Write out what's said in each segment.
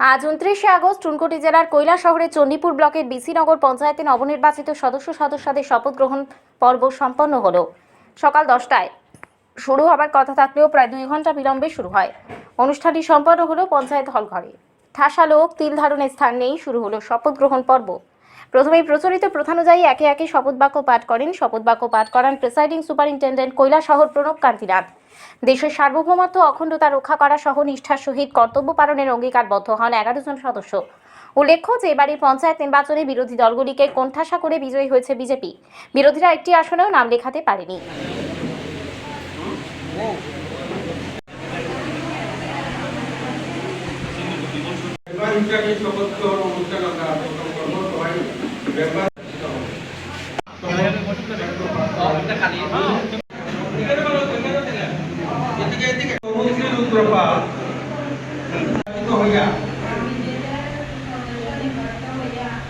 আজ উনত্রিশে আগস্ট টুনকোটি জেলার কৈলা শহরের চণ্ডীপুর ব্লকের বিসিনগর পঞ্চায়েতে নবনির্বাচিত সদস্য সদস্যদের শপথ গ্রহণ পর্ব সম্পন্ন হলো। সকাল দশটায় শুরু হবার কথা থাকলেও প্রায় দুই ঘণ্টা বিলম্বে শুরু হয়। অনুষ্ঠানটি সম্পন্ন হলো পঞ্চায়েত হল ঘরে। ঠাসা লোক, তিল ধারণের স্থান নেই শুরু হলো শপথ গ্রহণ পর্ব। প্রথমেই প্রচলিত প্রধানুযায়ী একে একে শপথ বাক্য পাঠ করেন। শপথ বাক্য পাঠ করান প্রেসাইডিং সুপারিনটেন্ডেন্ট কৈলাসহর প্রণব কান্তিনাথ। দেশের সার্বভৌমত্ব, অখণ্ডতা রক্ষা করা সহ নিষ্ঠার সহিত কর্তব্য পালনের অঙ্গীকারবদ্ধ হন এগারো জন সদস্য। উল্লেখ্য যে এবারের পঞ্চায়েত নির্বাচনে বিরোধী দলগুলিকে কোণঠাসা করে বিজয়ী হয়েছে বিজেপি। বিরোধীরা একটি আসনেও নাম লেখাতে পারেনি হিসাবে শপথ গ্রহণ অনুষ্ঠান আমরা প্রথম করব সবাই মেম্বার এদিকে এদিকে তমুশ্রী হইয়া।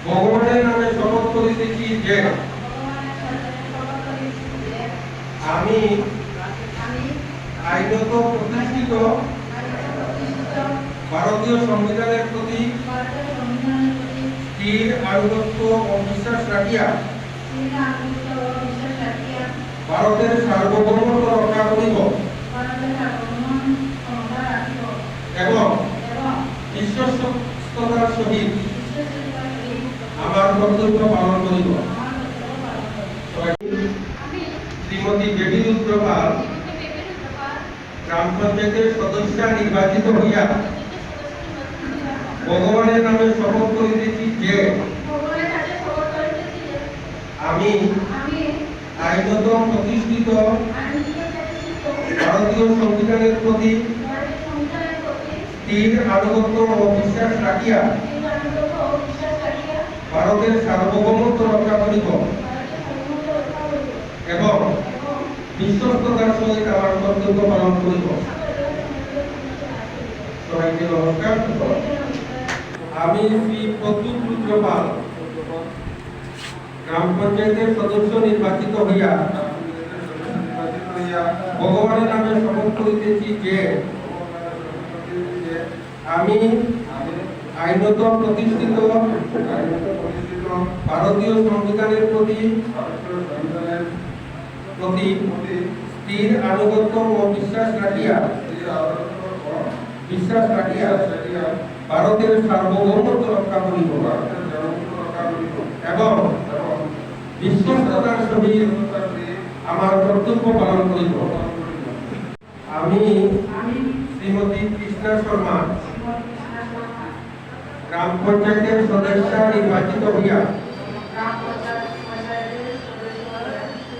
ভগবানের নামে শপথ করিতেছি যে আমি আইনত প্রতিষ্ঠিত ভারতীয় সংবিধানের প্রতি স্থির আনুগত্য ও বিশ্বাস রাখিয়া ভারতের সার্বভৌমত্ব রক্ষা করিব এবং বিশ্বস্ততার সহিত আমার কর্তব্য পালন করিব। শ্রীমতী বেবী রুদ্রপাল গ্রাম পঞ্চায়েতের সদস্য নির্বাচিত হইয়া ভগবানের নামে শপথ করিতেছি যে আমি আইনত প্রতিষ্ঠিত ভারতীয় সংবিধানের প্রতি স্থির আনুগত্য ও বিশ্বাস রাখিয়া ভারতের সার্বভৌমত্ব রক্ষা করিব। এবং বিশ্বস্ততার সহিত আমার কর্তব্য পালন করিব। সবাইকে নমস্কার আমি শ্রী প্রদ্যুৎ রুদ্রপাল গ্রাম পঞ্চায়েতের সদস্য নির্বাচিত হইয়া, ভগবানের নামে শপথ করিতেছি যে আমি আইনত প্রতিষ্ঠিত, ভারতীয় সংবিধানের প্রতি প্রতি স্থির আনুগত্য ও বিশ্বাস রাখিয়া বিশ্বাস রাখিয়া ভারতের সার্বভৌমত্ব রক্ষা করিব এবং বিশ্বস্ততার সহিত আমার কর্তব্য পালন করিব। আমি শ্রীমতী কৃষ্ণা শর্মা। গ্রাম পঞ্চায়েতের সদস্য নির্বাচিত হইয়া।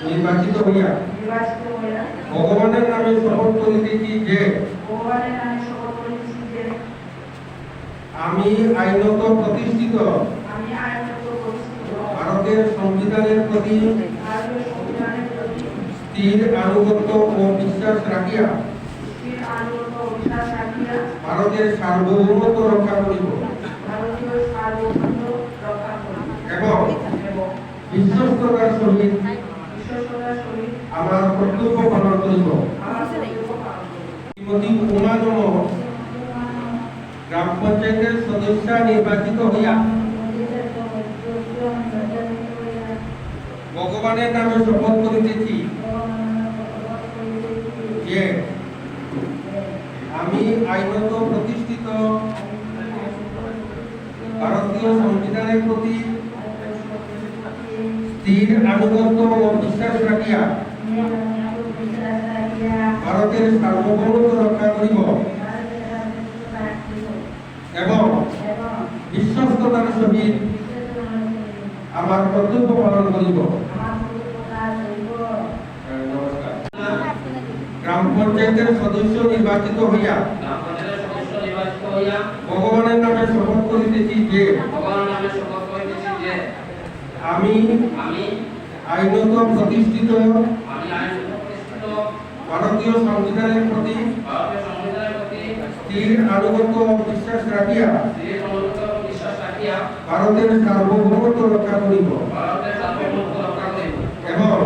নির্বাচিত হইয়া। ভগবানের নামে শপথ করিতেছি যে আমি আইনত প্রতিষ্ঠিত। ভারতের সংবিধানের প্রতি স্থির আনুগত্য ও বিশ্বাস রাখিয়া ভারতের সার্বভৌমত্ব রক্ষা করিব। এবং বিশ্বস্ততার সহিত আমার কর্তব্য পালন করিব শ্রীমতী উমা নম গ্রাম পঞ্চায়েতের সদস্য নির্বাচিত হইয়া ভগবানের নামে শপথ করিতেছি যে আমি আইনত প্রতিষ্ঠিত ভারতীয় সংবিধানের প্রতি আনুগত্য ও বিশ্বাস রাখিয়া ভারতের সার্বভৌমত্ব রক্ষা করিব এবং বিশ্বস্ততার সহিত আমার কর্তব্য পালন করিব গ্রাম পঞ্চায়েতের সদস্য নির্বাচিত হইয়া ভগবানের নামে শপথ করিতেছি যে আমি আমি আইনত প্রতিষ্ঠিত ভারতীয় সংবিধানের প্রতি স্থির আনুগত্য বিশ্বাস রাখিয়া ভারতের সার্বভৌমত্ব রক্ষা করিব। এবং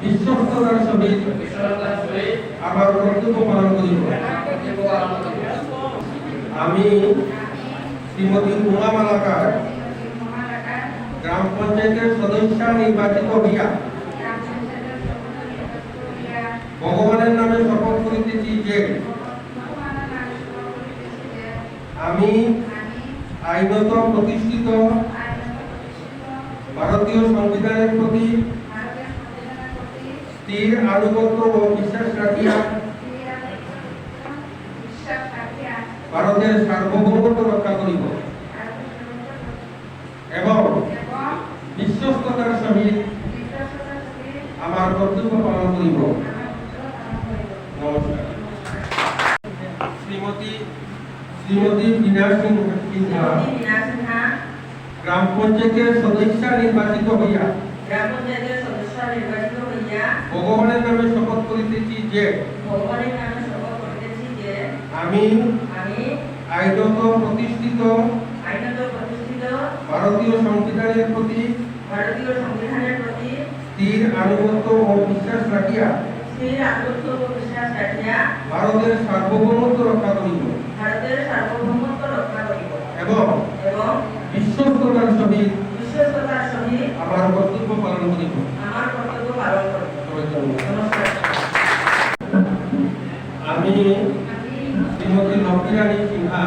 বিশ্বস্ততার সহিত আমার কর্তব্য পালন করিব। আমি শ্রীমতী উমা মালাকার গ্রাম পঞ্চায়েতের সদস্য নির্বাচিত হইয়া ভগবানের নামে শপথ করিতেছি যে আমি আইনত প্রতিষ্ঠিত ভারতীয় সংবিধানের প্রতি স্থির আনুগত্য ও বিশ্বাস রাখিয়া ভারতের সার্বভৌমত্ব রক্ষা করিব এবং বিশ্বস্ততার সহিত আমার কর্তব্য পালন করিব নমস্কার শ্রীমতী শ্রীমতী বীণা সিং সিনহা গ্রাম পঞ্চায়েতের সদস্য নির্বাচিত হইয়া। ভগবানের নামে শপথ করিতেছি যে, আমি আইনত প্রতিষ্ঠিত ভারতীয় সংবিধানের প্রতি ভারতীয় সংবিধানের প্রতি স্থির আনুগত্য ও বিশ্বাস রাখিয়া স্থির আনুগত্য ও ভারতের সার্বভৌমত্ব রক্ষা করিব। ভারতের করিব এবং এবং বিশ্বস্ততার সহিত বিশ্বস্ততার সহিত আমার কর্তব্য পালন করিব আমার কর্তব্য পালন করিব নমস্কার। আমি শ্রীমতী লক্ষ্মীরানী সিনহা।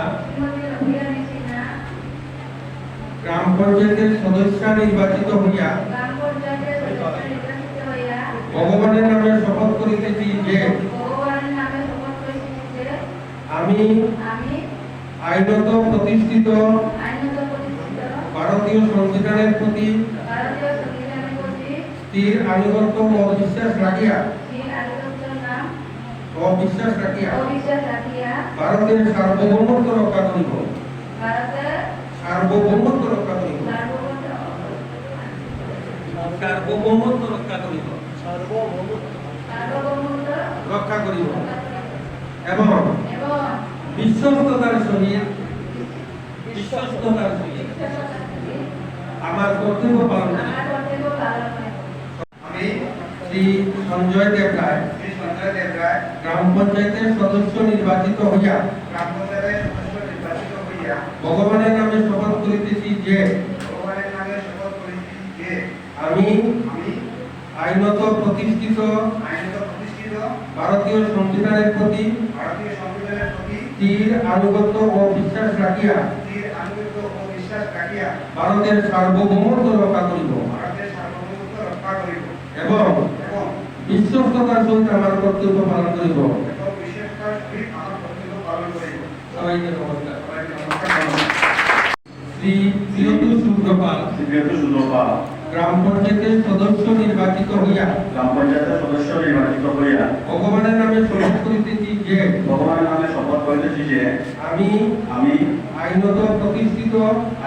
গ্রাম পঞ্চায়েতের সদস্য নির্বাচিত হইয়া ভগবানের নামে শপথ করিতেছি যে আমি আইনত প্রতিষ্ঠিত ভারতীয় সংবিধানের প্রতি স্থির আনুগত্য ও বিশ্বাস রাখিয়া ও বিশ্বাস রাখিয়া ভারতের সার্বভৌমত্ব রক্ষা করিব। সার্বভৌমত্ব রক্ষা করিব। সার্বভৌমত্ব রক্ষা করিব। রক্ষা করিব। এবং বিশ্বস্ততার সহিত বিশ্বস্ততার আমার কর্তব্য পালন আমি শ্রী সঞ্জয় দেব রায় শ্রী সঞ্জয় দেব রায় গ্রাম পঞ্চায়েতের সদস্য নির্বাচিত হইয়া গ্রাম পঞ্চায়েতের সদস্য নির্বাচিত হইয়া ভগবানের নামে শপথ করিতেছি যে ভগবানের নামে শপথ করিছি যে আমি আমি আইনত প্রতিষ্ঠিত আইনত প্রতিষ্ঠিত ভারতীয় সংবিধানের প্রতি ভারতীয় সংবিধানের প্রতি স্থির আনুগত্য ও বিশ্বাস রাখিয়া স্থির আনুগত্য ও বিশ্বাস রাখিয়া ভারতের সার্বভৌমত্ব রক্ষা করিব। ভারতের সার্বভৌমত্ব রক্ষা করিব। এবং বিশ্বস্ততার সহিত আমার কর্তব্য পালন করিব। সবাইকে নমস্কার। শ্রী প্রিয়তু গ্রাম পঞ্চায়েতের সদস্য নির্বাচিত হইয়া গ্রাম পঞ্চায়েতের সদস্য নির্বাচিত হইয়া ভগবানের নামে শপথ করিতেছি যে ভগবানের নামে শপথ করিতেছি যে আমি আমি আইনত প্রতিষ্ঠিত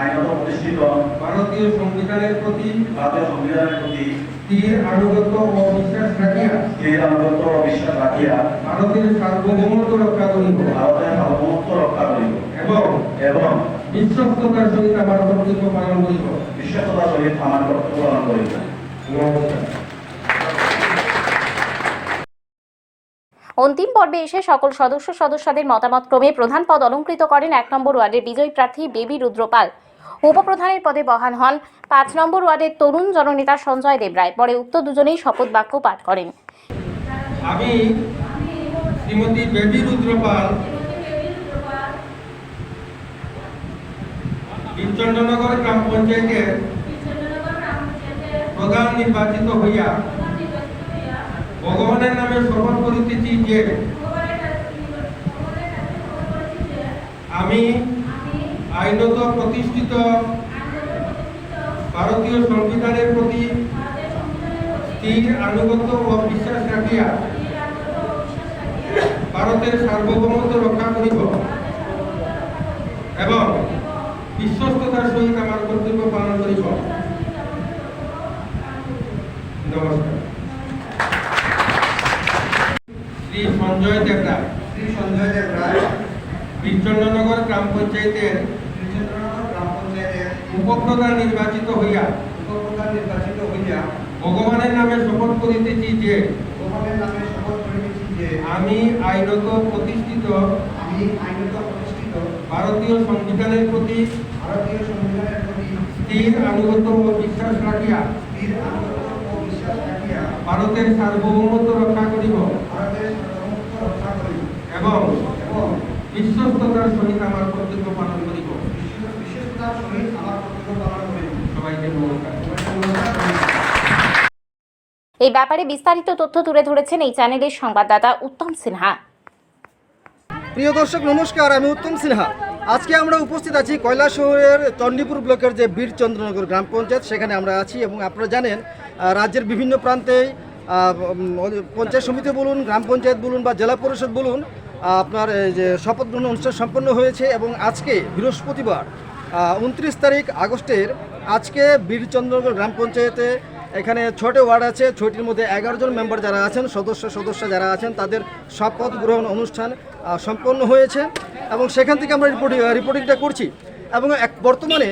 আইনত প্রতিষ্ঠিত ভারতীয় সংবিধানের প্রতি, ভারতীয় সংবিধানের প্রতি স্থির আনুগত্য ও রাখিয়া, স্থির আনুগত্য ও রাখিয়া ভারতের সার্বভৌমত্ব রক্ষা করিব। ভারতের সার্বভৌমত্ব রক্ষা করিব। এবং এবং বিশ্বস্ততার সহিত আমার কর্তব্য পালন করিব। বিশ্বস্ততার সহিত আমার কর্তব্য পালন করিব। নমস্কার অন্তিম পর্বে এসে সকল সদস্য সদস্যদের মতামত ক্রমে প্রধান পদ অলঙ্কৃত করেন এক নম্বর ওয়ার্ডের বিজয়ী প্রার্থী বেবি রুদ্রপাল। উপপ্রধানের পদে বহাল হন পাঁচ নম্বর ওয়ার্ডের তরুণ জননেতা সঞ্জয় দেবরায়। পরে উক্ত দুজনেই শপথ বাক্য পাঠ করেন। আমি শ্রীমতী বেবি রুদ্রপাল গ্রাম পঞ্চায়েতের প্রধান নির্বাচিত হইয়া ভগবানের নামে শপথ করিতেছি যে আমি আইনত প্রতিষ্ঠিত ভারতীয় সংবিধানের প্রতি স্থির আনুগত্য ও বিশ্বাস রাখিয়া ভারতের সার্বভৌমত্ব রক্ষা করিব এবং বিশ্বস্ততার সহিত আমার কর্তব্য পালন করিব। নমস্কার। সঞ্জয় দেবরা। শ্রী সঞ্জয় দেব রায় বিচন্দ্রনগর গ্রাম পঞ্চায়েতের গ্রাম পঞ্চায়েতের উপপ্রধান নির্বাচিত হইয়া উপপ্রধান নির্বাচিত হইয়া ভগবানের নামে শপথ করিতেছি যে ভগবানের নামে শপথ করিতেছি যে আমি আইনত প্রতিষ্ঠিত আমি আইনত প্রতিষ্ঠিত ভারতীয় সংবিধানের প্রতি ভারতীয় সংবিধানের প্রতি স্থির আনুগত্য ও বিশ্বাস রাখিয়া স্থির আনুগত্য ও বিশ্বাস রাখিয়া ভারতের সার্বভৌমত্ব রক্ষা করিব। ভারতের এবং বিশ্বস্ততার সহিত আমার কর্তব্য পালন করিব। বিশেষ- সহিত আমার কর্তব্য পালন করিব সবাইকে নমস্কার। এই ব্যাপারে বিস্তারিত তথ্য তুলে ধরেছেন এই চ্যানেলের সংবাদদাতা উত্তম সিনহা। প্রিয় দর্শক নমস্কার আমি উত্তম সিনহা। আজকে আমরা উপস্থিত আছি কয়লা শহরের চণ্ডীপুর ব্লকের যে বীরচন্দ্রনগর গ্রাম পঞ্চায়েত সেখানে আমরা আছি এবং আপনারা জানেন রাজ্যের বিভিন্ন প্রান্তে পঞ্চায়েত সমিতি বলুন গ্রাম পঞ্চায়েত বলুন বা জেলা পরিষদ বলুন আপনার যে শপথ গ্রহণ অনুষ্ঠান সম্পন্ন হয়েছে এবং আজকে বৃহস্পতিবার উনত্রিশ তারিখ আগস্টের আজকে বীরচন্দ্রগড় গ্রাম পঞ্চায়েতে এখানে ছটি ওয়ার্ড আছে ছটির মধ্যে এগারো জন মেম্বার যারা আছেন, সদস্য সদস্য যারা আছেন, তাদের শপথ গ্রহণ অনুষ্ঠান সম্পন্ন হয়েছে এবং সেখান থেকে আমরা রিপোর্টিং রিপোর্টিংটা করছি এবং এক, বর্তমানে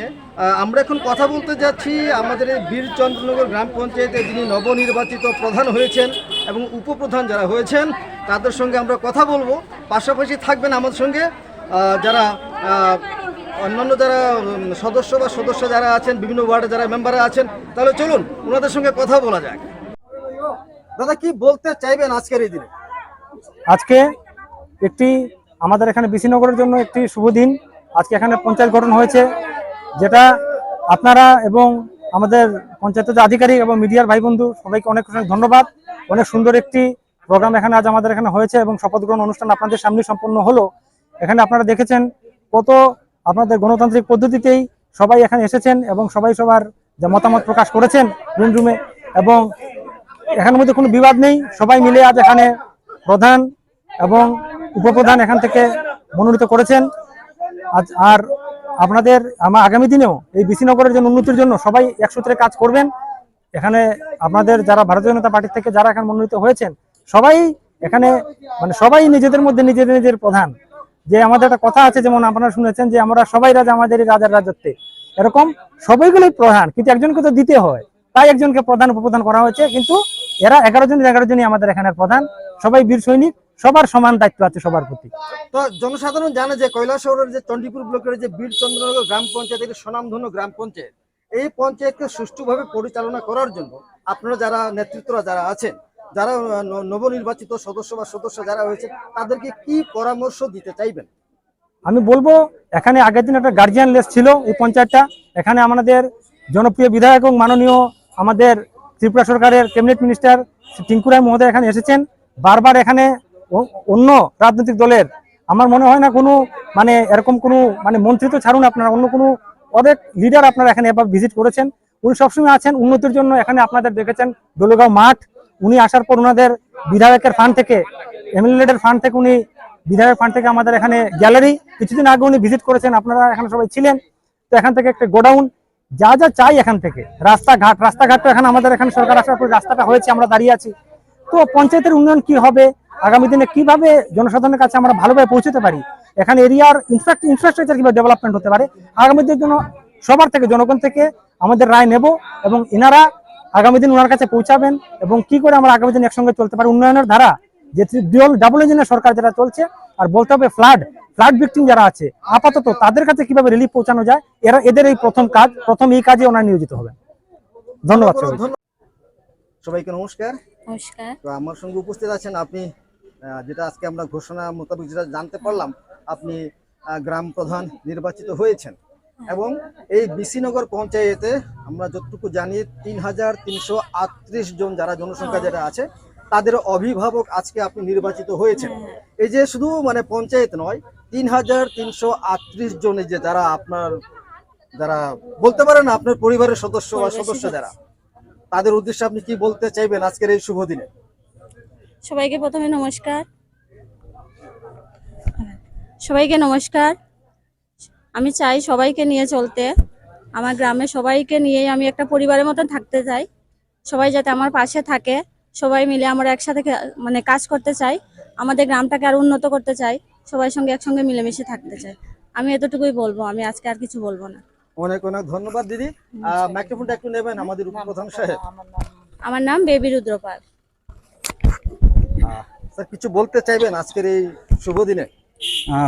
আমরা এখন কথা বলতে যাচ্ছি আমাদের বীরচন্দ্রনগর গ্রাম পঞ্চায়েতে যিনি নবনির্বাচিত প্রধান হয়েছেন এবং উপপ্রধান যারা হয়েছেন, তাদের সঙ্গে আমরা কথা বলব। পাশাপাশি থাকবেন আমাদের সঙ্গে যারা অন্যান্য যারা সদস্য বা সদস্য যারা আছেন, বিভিন্ন ওয়ার্ডে যারা মেম্বাররা আছেন, তাহলে চলুন, ওনাদের সঙ্গে কথা বলা যাক। দাদা, কি বলতে চাইবেন আজকের এই দিনে? আজকে একটি আমাদের এখানে বিশিনগরের জন্য একটি শুভ দিন। আজকে এখানে পঞ্চায়েত গঠন হয়েছে, যেটা আপনারা এবং আমাদের পঞ্চায়েতের আধিকারিক এবং মিডিয়ার ভাই বন্ধু, সবাইকে অনেক অনেক ধন্যবাদ। অনেক সুন্দর একটি প্রোগ্রাম এখানে আজ আমাদের এখানে হয়েছে এবং শপথ গ্রহণ অনুষ্ঠান আপনাদের সামনে সম্পন্ন হলো। এখানে আপনারা দেখেছেন কত আপনাদের গণতান্ত্রিক পদ্ধতিতেই সবাই এখানে এসেছেন এবং সবাই সবার যে মতামত প্রকাশ করেছেন রুম রুমে এবং এখানের মধ্যে কোনো বিবাদ নেই। সবাই মিলে আজ এখানে প্রধান এবং উপপ্রধান এখান থেকে মনোনীত করেছেন। আজ আর আপনাদের আমার আগামী দিনেও এই বিশিনগরের জন্য উন্নতির জন্য সবাই একসূত্রে কাজ করবেন। এখানে আপনাদের যারা ভারতীয় জনতা পার্টি থেকে যারা এখানে মনোনীত হয়েছেন, সবাই এখানে মানে সবাই নিজেদের মধ্যে নিজেদের নিজের প্রধান। যে আমাদের একটা কথা আছে, যেমন আপনারা শুনেছেন যে আমরা সবাই রাজা আমাদের রাজার রাজত্বে। এরকম সবাইগুলোই প্রধান, কিন্তু একজনকে তো দিতে হয়। তাই একজনকে প্রধান, উপপ্রধান করা হয়েছে, কিন্তু এরা এগারো জন, এগারো জনই আমাদের এখানের প্রধান। সবাই বীর সৈনিক, সবার সমান দায়িত্ব আছে সবার প্রতি। তো জনসাধারণ জানে যে কৈলাসহরের যে চণ্ডীপুর ব্লকের যে বীরচন্দ্রনগর গ্রাম পঞ্চায়েত একটি স্বনামধন্য গ্রাম পঞ্চায়েত এই পঞ্চায়েতকে সুষ্ঠুভাবে পরিচালনা করার জন্য আপনারা যারা নেতৃত্বরা যারা আছেন, যারা নবনির্বাচিত সদস্য বা সদস্য যারা হয়েছে তাদেরকে কি পরামর্শ দিতে চাইবেন? আমি বলব, এখানে আগের দিন একটা গার্জিয়ান লেস ছিল এই পঞ্চায়েতটা। এখানে আমাদের জনপ্রিয় বিধায়ক এবং মাননীয় আমাদের ত্রিপুরা সরকারের ক্যাবিনেট মিনিস্টার শ্রী টিঙ্কু রায় মহোদয় এখানে এসেছেন। বারবার এখানে অন্য রাজনৈতিক দলের, আমার মনে হয় না কোনো মানে এরকম কোনো মানে মন্ত্রী তো ছাড়ুন আপনারা, অন্য কোনো অনেক লিডার আপনারা এখানে এবার ভিজিট করেছেন। উনি সবসময় আছেন, উন্নতির জন্য এখানে আপনাদের দেখেছেন দোলগাঁও মাঠ। উনি আসার পর ওনাদের বিধায়কের ফান্ড থেকে এমএলএর ফান্ড থেকে উনি বিধায়ক ফান্ড থেকে আমাদের এখানে গ্যালারি কিছুদিন আগে উনি ভিজিট করেছেন, আপনারা এখানে সবাই ছিলেন। তো এখান থেকে একটা গোডাউন, যা যা চাই এখান থেকে। রাস্তাঘাট রাস্তাঘাট তো এখানে আমাদের এখানে সরকার আসার পর রাস্তাটা হয়েছে, আমরা দাঁড়িয়ে আছি। তো পঞ্চায়েতের উন্নয়ন কি হবে? আগামী দিনে কীভাবে জনসাধারণের কাছে আমরা ভালোভাবে পৌঁছতে পারি? এখানে এরিয়ার ইনফ্রাস্ট ইনফ্রাস্ট্রাকচার কীভাবে ডেভেলপমেন্ট হতে পারে আগামী দিনের জন্য সবার থেকে জনগণ থেকে আমাদের রায় নেব এবং এনারা আগামী দিন ওনার কাছে পৌঁছাবেন এবং কি করে আমরা আগামী দিন একসঙ্গে চলতে পারি উন্নয়নের ধারা যে ডিওল ডাবল ইঞ্জিনের সরকার যেটা চলছে আর বলতে হবে ফ্লাড ফ্লাড ভিক্টিম যারা আছে আপাতত তাদের কাছে কীভাবে রিলিফ পৌঁছানো যায় এরা এদের এই প্রথম কাজ প্রথম এই কাজে ওনারা নিয়োজিত হবেন। ধন্যবাদ সবাইকে। সবাইকে নমস্কার। নমস্কার। তো আমার সঙ্গে উপস্থিত আছেন আপনি যেটা আজকে আমরা ঘোষণা মোতাবেক যেটা জানতে পারলাম আপনি গ্রাম প্রধান নির্বাচিত হয়েছেন। এবং এই বিসিনগর পঞ্চায়েতে আমরা যতটুকু জানি তিন হাজার তিনশো আটত্রিশ জন যারা জনসংখ্যা যারা আছে তাদের অভিভাবক আজকে আপনি নির্বাচিত হয়েছেন। এই যে শুধু মানে পঞ্চায়েত নয় তিন হাজার তিনশো আটত্রিশ জনের যে যারা আপনার যারা বলতে পারেন আপনার পরিবারের সদস্য বা সদস্য যারা তাদের উদ্দেশ্যে আপনি কি বলতে চাইবেন আজকের এই শুভ দিনে? সবাইকে প্রথমে নমস্কার। সবাইকে নমস্কার। আমি চাই সবাইকে নিয়ে চলতে। আমার গ্রামে সবাইকে নিয়ে আমি একটা পরিবারের মতন থাকতে চাই। সবাই যাতে আমার পাশে থাকে। সবাই মিলে আমরা একসাথে মানে কাজ করতে চাই। আমাদের গ্রামটাকে আর উন্নত করতে চাই। সবাই সঙ্গে একসঙ্গে মিলেমিশে থাকতে চাই। আমি এতটুকুই বলব। আমি আজকে আর কিছু বলব না। অনেক অনেক ধন্যবাদ দিদি। মাইক্রোফোনটা একটু নেবেন আমাদের উপপ্রধান সাহেব। আমার নাম বেবি রুদ্রপাল। কিছু বলতে চাইবেন আজকের এই শুভ দিনে?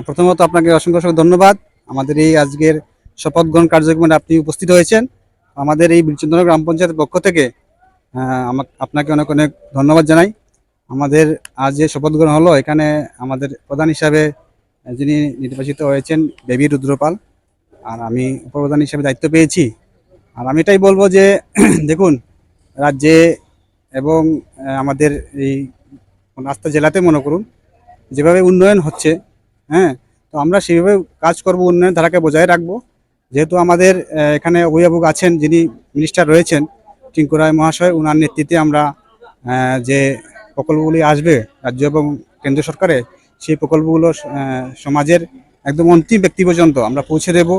প্রথমত আপনাকে অসংখ্য অসংখ্য ধন্যবাদ। আমাদের এই আজকের শপথ গ্রহণ কার্যক্রমে আপনি উপস্থিত হয়েছেন। আমাদের এই বীরচন্দ্র গ্রাম পঞ্চায়েতের পক্ষ থেকে আপনাকে অনেক অনেক ধন্যবাদ জানাই। আমাদের আজ যে শপথ গ্রহণ হলো, এখানে আমাদের প্রধান হিসাবে যিনি নির্বাচিত হয়েছেন, দেবী রুদ্রপাল। আর আমি উপপ্রধান হিসেবে দায়িত্ব পেয়েছি। আর আমি এটাই বলব যে, দেখুন, রাজ্যে এবং আমাদের এই রাস্তা জেলাতে মনে করুন, যেভাবে উন্নয়ন হচ্ছে হ্যাঁ তো আমরা সেইভাবে কাজ করব উন্নয়ন ধারাকে বজায় রাখব। যেহেতু আমাদের এখানে অভিভাবক আছেন, যিনি মিনিস্টার রয়েছেন টিঙ্কু রায় মহাশয় ওনার নেতৃত্বে আমরা যে প্রকল্পগুলি আসবে রাজ্য এবং কেন্দ্র সরকারে, সেই প্রকল্পগুলো সমাজের একদম অন্তিম ব্যক্তি পর্যন্ত আমরা পৌঁছে দেব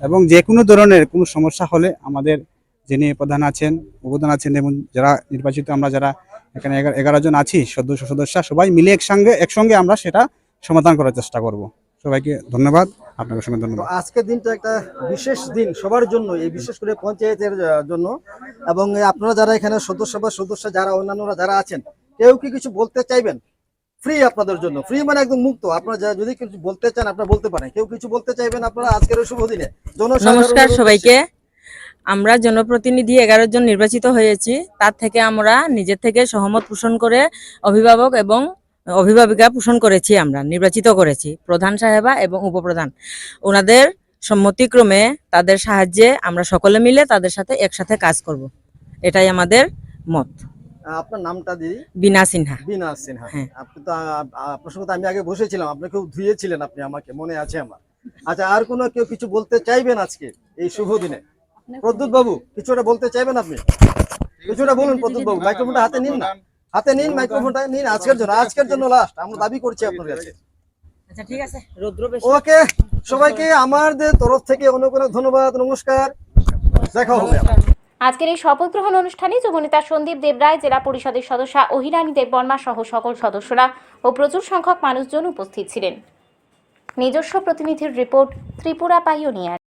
এবং যে কোনো ধরনের কোনো সমস্যা হলে আমাদের যিনি প্রধান আছেন, উপপ্রধান আছেন এবং যারা নির্বাচিত, আমরা যারা এখানে এগারো জন আছি, সদস্য সদস্য, সবাই মিলে একসঙ্গে একসঙ্গে আমরা সেটা সমাধান করার চেষ্টা করব। সবাইকে ধন্যবাদ আপনাকে সঙ্গে ধন্যবাদ। আজকের দিনটা একটা বিশেষ দিন সবার জন্য এই বিশেষ করে পঞ্চায়েতের জন্য। এবং আপনারা যারা এখানে সদস্য বা সদস্য যারা অন্যান্যরা যারা আছেন কেউ কি কিছু বলতে চাইবেন? ফ্রি আপনাদের জন্য। ফ্রি মানে একদম মুক্ত। আপনারা যদি কিছু বলতে চান আপনারা বলতে পারেন। কেউ কিছু বলতে চাইবেন আপনারা আজকের এই শুভ দিনে নমস্কার সবাইকে। আমরা জনপ্রতিনিধি এগারো জন নির্বাচিত হয়েছি। তার থেকে আমরা নিজের থেকে সহমত পোষণ করে অভিভাবক এবং অভিভাবিকা পোষণ করেছি আমরা নির্বাচিত করেছি প্রধান সাহেবা এবং উপপ্রধান। ওনাদের সম্মতিক্রমে তাদের সাহায্যে আমরা সকলে মিলে তাদের সাথে একসাথে কাজ করব। এটাই আমাদের মত। আপনার নামটা দিদি? বিনা সিনহা। বিনা সিনহা। হ্যাঁ। আপনি তো আপনার সঙ্গে আমি আগে বসেছিলাম আপনি খুব ধুয়েছিলেন আপনি আমাকে মনে আছে আমার। আচ্ছা আর কোনো কেউ কিছু বলতে চাইবেন আজকে এই শুভ দিনে? প্রদ্যুৎ বাবু কিছুটা বলতে চাইবেন আপনি? কিছুটা বলুন প্রদ্যুৎ বাবু মাইক্রোফোনটা হাতে নিন না। হাতে নিন মাইক্রোফোনটা নিন আজকের জন্য আজকের জন্য লাস্ট আমরা দাবি করছি আপনার কাছে। আচ্ছা ঠিক আছে ওকে সবাইকে আমাদের তরফ থেকে অনেক অনেক ধন্যবাদ নমস্কার দেখা হবে। আজকের এই শপথ গ্রহণ অনুষ্ঠানে যুবনেতা সন্দীপ দেবরায় জেলা পরিষদের সদস্যা অহিরানী দেববর্মা সহ সকল সদস্যরা ও প্রচুর সংখ্যক মানুষজন উপস্থিত ছিলেন। নিজস্ব প্রতিনিধির রিপোর্ট ত্রিপুরা পাইওনিয়ার।